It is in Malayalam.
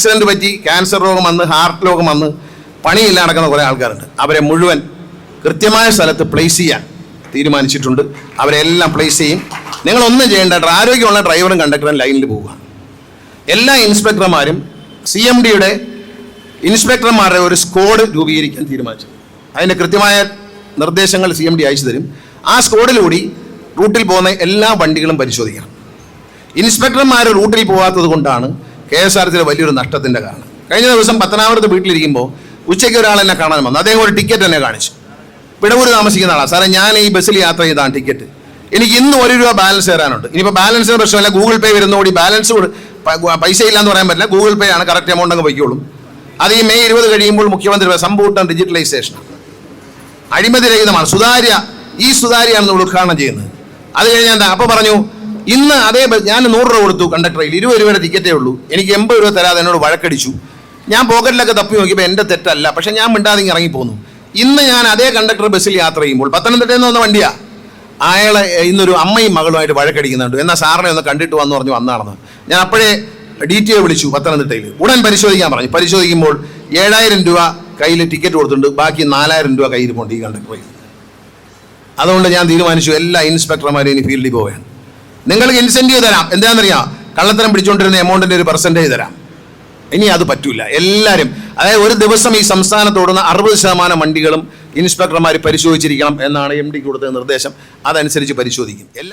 ആക്സിഡന്റ് പറ്റി ക്യാൻസർ രോഗം വന്ന് ഹാർട്ട് രോഗം വന്ന് പണിയില്ല നടക്കുന്ന കുറേ ആൾക്കാരുണ്ട്. അവരെ മുഴുവൻ കൃത്യമായ സ്ഥലത്ത് പ്ലേസ് ചെയ്യാൻ തീരുമാനിച്ചിട്ടുണ്ട്. അവരെ എല്ലാം പ്ലേസ് ചെയ്യും. നിങ്ങളൊന്നും ചെയ്യേണ്ട ആരോഗ്യമുള്ള ഡ്രൈവറും കണ്ടക്ടറും ലൈനിൽ പോവുക. എല്ലാ ഇൻസ്പെക്ടർമാരും സി എം ഡിയുടെ ഇൻസ്പെക്ടർമാരുടെ ഒരു സ്ക്വാഡ് രൂപീകരിക്കാൻ തീരുമാനിച്ചു. അതിന്റെ കൃത്യമായ നിർദ്ദേശങ്ങൾ സി എം ഡി അയച്ചു തരും. ആ സ്ക്വാഡിലൂടി റൂട്ടിൽ പോകുന്ന എല്ലാ വണ്ടികളും പരിശോധിക്കണം. ഇൻസ്പെക്ടർമാർ റൂട്ടിൽ പോകാത്തത് കൊണ്ടാണ് കെ എസ് ആർ സിയിലെ വലിയൊരു നഷ്ടത്തിന്റെ കാരണം. കഴിഞ്ഞ ദിവസം പത്തനാപുരത്ത് വീട്ടിലിരിക്കുമ്പോൾ ഉച്ചയ്ക്ക് ഒരാൾ എന്നെ കാണാൻ വന്നു. അദ്ദേഹം ഒരു ടിക്കറ്റ് എന്നെ കാണിച്ചു. പിടവൂര് താമസിക്കുന്ന ആളാണ് സാറേ ഞാൻ ഈ ബസ്സിൽ യാത്ര ചെയ്താണ് ടിക്കറ്റ്. എനിക്ക് ഇന്ന് ഒരു രൂപ ബാലൻസ് തരാനുണ്ട്. ഇനിയിപ്പോൾ ബാലൻസിന് പ്രശ്നമല്ല ഗൂഗിൾ പേ വരുന്നോടി ബാലൻസ് പൈസ ഇല്ലാന്ന് പറയാൻ പറ്റില്ല. ഗൂഗിൾ പേ ആണ് കറക്റ്റ് എമൗണ്ട് അങ്ങ് വയ്ക്കുള്ളൂ. അത് ഈ മെയ് ഇരുപത് കഴിയുമ്പോൾ മുഖ്യമന്ത്രി സമ്പൂർണ ഡിജിറ്റലൈസേഷൻ അഴിമതി രഹിതമാണ്. സുതാര്യ ഈ സുതാര്യാണ് നമ്മൾ ഉദ്ഘാടനം ചെയ്യുന്നത്. അത് കഴിഞ്ഞാൽ എന്താ? അപ്പോൾ പറഞ്ഞു ഇന്ന് അതേ ഞാൻ നൂറ് രൂപ കൊടുത്തു കണ്ടക്ടറിൽ ഇരുപത് രൂപയുടെ ടിക്കറ്റേ ഉള്ളൂ. എനിക്ക് എൺപത് രൂപ തരാതെ എന്നോട് വഴക്കടിച്ചു. ഞാൻ പോക്കറ്റിലൊക്കെ തപ്പി നോക്കിയപ്പോൾ എന്റെ തെറ്റല്ല. പക്ഷേ ഞാൻ മിണ്ടാതെ ഇറങ്ങിപ്പോന്നു. ഇന്ന് ഞാൻ അതേ കണ്ടക്ടർ ബസ്സിൽ യാത്ര ചെയ്യുമ്പോൾ പത്തനംതിട്ടയിൽ നിന്ന് വന്ന വണ്ടിയാ. അയാളെ ഇന്നൊരു അമ്മയും മകളുമായിട്ട് വഴക്കടിക്കുന്നുണ്ട്. എന്നാൽ സാറിനെ ഒന്ന് കണ്ടിട്ട് വന്നു പറഞ്ഞു വന്നാണെന്ന്. ഞാൻ അപ്പോഴേ ഡി ടി ഒ വിളിച്ചു പത്തനംതിട്ടയിൽ. ഉടൻ പരിശോധിക്കാൻ പറഞ്ഞു. പരിശോധിക്കുമ്പോൾ ഏഴായിരം രൂപ കയ്യിൽ ടിക്കറ്റ് കൊടുത്തിട്ടുണ്ട്. ബാക്കി നാലായിരം രൂപ കയ്യിൽ പോകേണ്ട ഈ കണ്ടക്ടർ അതുകൊണ്ട് ഞാൻ തീരുമാനിച്ചു എല്ലാ ഇൻസ്പെക്ടർമാരും ഇനി ഫീൽഡിൽ പോവുകയാണ്. നിങ്ങൾക്ക് ഇൻസെന്റീവ് തരാം. എന്താണെന്നറിയാം? കള്ളത്തരം പിടിച്ചുകൊണ്ടിരുന്ന എമൗണ്ടിന്റെ ഒരു പെർസെന്റേജ് തരാം. ഇനി അത് പറ്റൂല. എല്ലാവരും അതായത് ഒരു ദിവസം ഈ സംസ്ഥാനത്തോടുന്ന അറുപത് ശതമാനം വണ്ടികളും ഇൻസ്പെക്ടർമാർ പരിശോധിച്ചിരിക്കണം എന്നാണ് എം ഡിക്ക് കൊടുത്ത നിർദ്ദേശം. അതനുസരിച്ച് പരിശോധിക്കും.